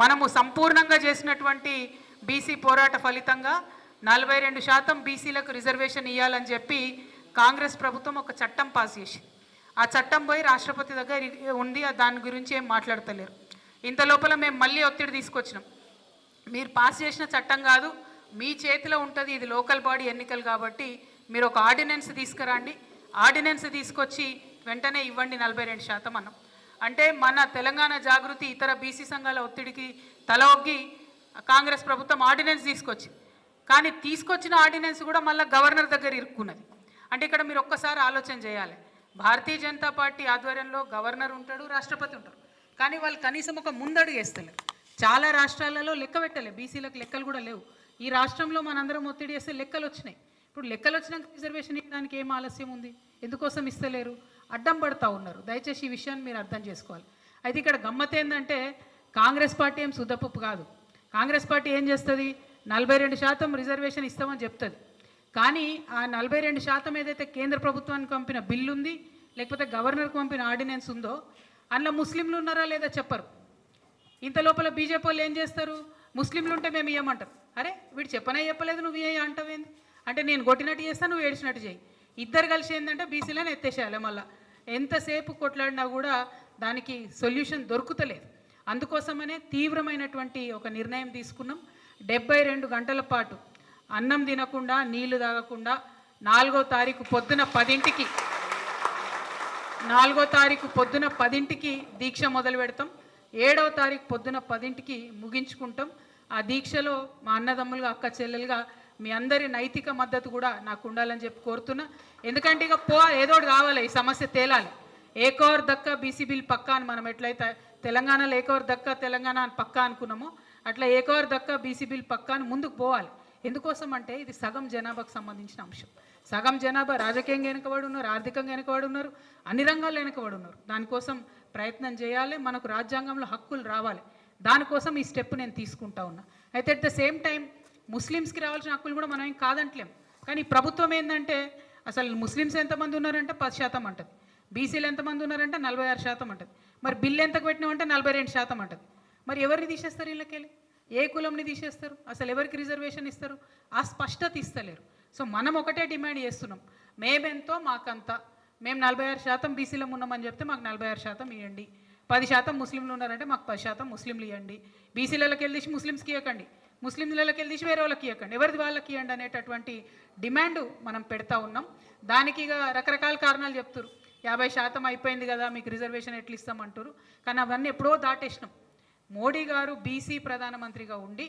మనము సంపూర్ణంగా చేసినటువంటి బీసీ పోరాట ఫలితంగా నలభై రెండు శాతం బీసీలకు రిజర్వేషన్ ఇవ్వాలని చెప్పి కాంగ్రెస్ ప్రభుత్వం ఒక చట్టం పాస్ చేసింది. ఆ చట్టం పోయి రాష్ట్రపతి దగ్గర ఉంది దాని గురించి ఏం మాట్లాడతలేరు. ఇంత లోపల మేము మళ్ళీ ఒత్తిడి తీసుకొచ్చినాం. మీరు పాస్ చేసిన చట్టం కాదు మీ చేతిలో ఉంటుంది ఇది లోకల్ బాడీ ఎన్నికలు కాబట్టి మీరు ఒక ఆర్డినెన్స్ తీసుకురండి. ఆర్డినెన్స్ తీసుకొచ్చి వెంటనే ఇవ్వండి నలభై రెండు శాతం అన్నాం. అంటే మన తెలంగాణ జాగృతి ఇతర బీసీ సంఘాల ఒత్తిడికి తల ఒగ్గి కాంగ్రెస్ ప్రభుత్వం ఆర్డినెన్స్ తీసుకొచ్చింది. కానీ తీసుకొచ్చిన ఆర్డినెన్స్ కూడా మళ్ళీ గవర్నర్ దగ్గర ఇరుక్కున్నది. అంటే ఇక్కడ మీరు ఒక్కసారి ఆలోచన చేయాలి. భారతీయ జనతా పార్టీ ఆధ్వర్యంలో గవర్నర్ ఉంటాడు రాష్ట్రపతి ఉంటారు కానీ వాళ్ళు కనీసం ఒక ముందడుగు వేస్తలేరు. చాలా రాష్ట్రాలలో లెక్క పెట్టలే బీసీలకు లెక్కలు కూడా లేవు. ఈ రాష్ట్రంలో మనందరం ఒత్తిడి చేస్తే లెక్కలు వచ్చినాయి. ఇప్పుడు లెక్కలు వచ్చినాక రిజర్వేషన్ ఇవ్వడానికి ఏం ఆలస్యం ఉంది? ఎందుకోసం ఇస్తలేరు? అడ్డం పడతా ఉన్నారు. దయచేసి ఈ విషయాన్ని మీరు అర్థం చేసుకోవాలి. అయితే ఇక్కడ గమ్మత్ ఏంటంటే కాంగ్రెస్ పార్టీ ఏం సుద్దపప్పు కాదు. కాంగ్రెస్ పార్టీ ఏం చేస్తుంది? నలభై రెండు శాతం రిజర్వేషన్ ఇస్తామని చెప్తుంది. కానీ ఆ నలభై రెండు శాతం ఏదైతే కేంద్ర ప్రభుత్వానికి పంపిన బిల్లు ఉంది లేకపోతే గవర్నర్కి పంపిన ఆర్డినెన్స్ ఉందో అందులో ముస్లింలు ఉన్నారా లేదా చెప్పరు. ఇంత లోపల బీజేపీ వాళ్ళు ఏం చేస్తారు? ముస్లింలు ఉంటే మేము ఇవ్వమంటారు అరే వీడు చెప్పనే చెప్పలేదు నువ్వు ఏ అంటావేంది? అంటే నేను కొట్టినట్టు చేస్తాను నువ్వు ఏడిచినట్టు చేయి. ఇద్దరు కలిసి ఏంటంటే బీసీలను ఎత్తేసేయాలి మళ్ళీ. ఎంతసేపు కొట్లాడినా కూడా దానికి సొల్యూషన్ దొరుకుతలేదు. అందుకోసమనే తీవ్రమైనటువంటి ఒక నిర్ణయం తీసుకున్నాం. డెబ్బై రెండు గంటల పాటు అన్నం తినకుండా నీళ్ళు తాగకుండా నాలుగో తారీఖు పొద్దున పదింటికి నాలుగో తారీఖు పొద్దున పదింటికి దీక్ష మొదలు పెడతాం. ఏడవ తారీఖు పొద్దున పదింటికి ముగించుకుంటాం. ఆ దీక్షలో మా అన్నదమ్ములుగా అక్క చెల్లెలుగా మీ అందరి నైతిక మద్దతు కూడా నాకు ఉండాలని చెప్పి కోరుతున్నా. ఎందుకంటే ఇక పో ఏదో రావాలి కావాలి ఈ సమస్య తేలాలి. ఏకోవర్ దక్క బీసీ బిల్ పక్కా అని మనం ఎట్లయితే తెలంగాణలో ఏకోవర్ దక్క తెలంగాణ అని పక్కా అనుకున్నామో అట్లా ఏకోవర్ దక్క బీసీ బిల్ పక్కా అని ముందుకు పోవాలి. ఎందుకోసం అంటే ఇది సగం జనాభాకు సంబంధించిన అంశం. సగం జనాభా రాజకీయంగా వెనుకబడి ఉన్నారు ఆర్థికంగా వెనుకబడి ఉన్నారు అన్ని రంగాల్లో వెనుకబడి ఉన్నారు. దానికోసం ప్రయత్నం చేయాలి మనకు రాజ్యాంగంలో హక్కులు రావాలి. దానికోసం ఈ స్టెప్ నేను తీసుకుంటా ఉన్నా. అయితే అట్ ద సేమ్ టైం ముస్లిమ్స్కి రావాల్సిన హక్కులు కూడా మనం ఏం కాదంటలేం. కానీ ప్రభుత్వం ఏంటంటే అసలు ముస్లిమ్స్ ఎంతమంది ఉన్నారంటే పది శాతం అంటది. బీసీలు ఎంతమంది ఉన్నారంటే నలభై ఆరు శాతం అంటది. మరి బిల్లు ఎంతకు పెట్టినామంటే నలభై రెండు శాతం అంటది. మరి ఎవరిని తీసేస్తారు వీళ్ళకెళ్ళి? ఏ కులంని తీసేస్తారు? అసలు ఎవరికి రిజర్వేషన్ ఇస్తారు? ఆ స్పష్టత ఇస్తలేరు. సో మనం ఒకటే డిమాండ్ చేస్తున్నాం. మేమెంతో మాకంత. మేము నలభై ఆరు శాతం బీసీలం ఉన్నామని చెప్తే మాకు నలభై ఆరు శాతం ఇవ్వండి పది శాతం ముస్లింలు ఉన్నారంటే మాకు పది శాతం ముస్లింలు ఇవ్వండి బీసీలకి వెళ్ళి తీసి ముస్లిమ్స్కి ఇవ్వకండి ముస్లింలకి వెళ్ళి తీసి వేరే వాళ్ళకి ఇవ్వకండి ఎవరిది వాళ్ళకి ఇవ్వండి అనేటటువంటి డిమాండ్ మనం పెడతా ఉన్నాం. దానికి ఇక రకరకాల కారణాలు చెప్తారు యాభై శాతం అయిపోయింది కదా మీకు రిజర్వేషన్ ఎట్లా ఇస్తామంటారు కానీ అవన్నీ ఎప్పుడో దాటేసినాం. మోడీ గారు బీసీ ప్రధానమంత్రిగా ఉండి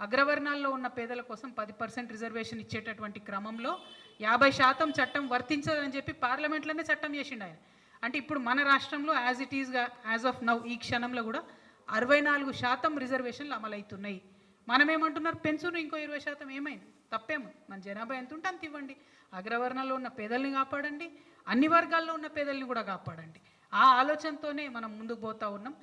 అగ్రవర్ణాల్లో ఉన్న పేదల కోసం పది పర్సెంట్ రిజర్వేషన్ ఇచ్చేటటువంటి క్రమంలో యాభై శాతం చట్టం వర్తించదని చెప్పి పార్లమెంట్లోనే చట్టం చేసిండు ఆయన. అంటే ఇప్పుడు మన రాష్ట్రంలో యాజ్ ఇట్ ఈస్గా యాజ్ ఆఫ్ నౌ ఈ క్షణంలో కూడా అరవై నాలుగు శాతం రిజర్వేషన్లు అమలవుతున్నాయి. మనం ఏమంటున్నారు పెన్షన్ ఇంకో ఇరవై శాతం ఏమైంది? తప్పేమో. మన జనాభా ఎంత ఉంటే అంత ఇవ్వండి. అగ్రవర్ణంలో ఉన్న పేదల్ని కాపాడండి. అన్ని వర్గాల్లో ఉన్న పేదల్ని కూడా కాపాడండి. ఆ ఆలోచనతోనే మనం ముందుకు పోతా ఉన్నాం.